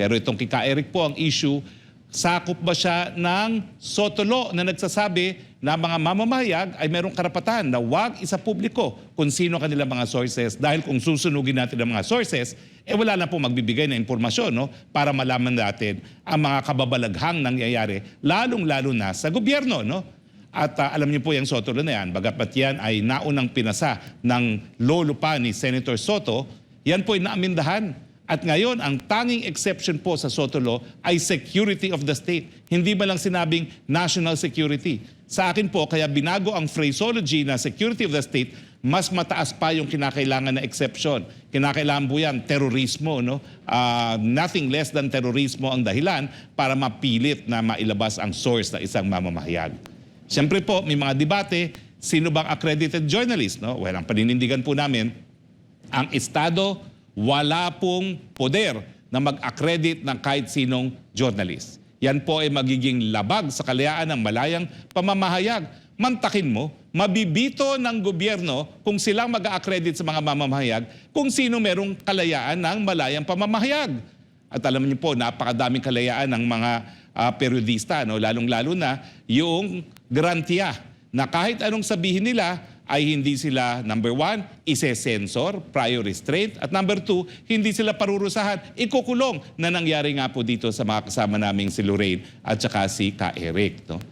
Pero itong kika Eric po ang issue, sakop ba siya ng sotolo na nagsasabi na mga mamamahayag ay merong karapatan na wag isa publiko kung sino kanilang mga sources dahil kung susunugin natin ang mga sources, eh wala na po magbibigay ng impormasyon no, para malaman natin ang mga kababalaghang nangyayari, lalong-lalo na sa gobyerno. No? At ah, alam niyo po yung Sotolo na yan, bagapat yan ay naunang pinasa ng lolo pa ni Senator Soto, yan po ay naamindahan. At ngayon, ang tanging exception po sa Sotolo ay security of the state. Hindi ba lang sinabing national security? Sa akin po, kaya binago ang phraseology na security of the state, mas mataas pa yung kinakailangan na exception. Kinakailangan po yan, terorismo. No? Ah, nothing less than terorismo ang dahilan para mapilit na mailabas ang source ng isang mamamahayag. Siyempre po, may mga debate, sino bang accredited journalist? No? Well, ang paninindigan po namin, ang Estado wala pong poder na mag-accredit ng kahit sinong journalist. Yan po ay magiging labag sa kalayaan ng malayang pamamahayag. Mantakin mo, mabibito ng gobyerno kung silang mag-accredit sa mga mamamahayag kung sino merong kalayaan ng malayang pamamahayag. At alam niyo po, napakadaming kalayaan ng mga ah, periodista, no? lalong-lalo na yung garantiya na kahit anong sabihin nila ay hindi sila, number one, ise-sensor, prior restraint, at number two, hindi sila parurusahan, ikukulong na nangyari nga po dito sa mga kasama naming si Lorraine at saka si Ka Eric. No?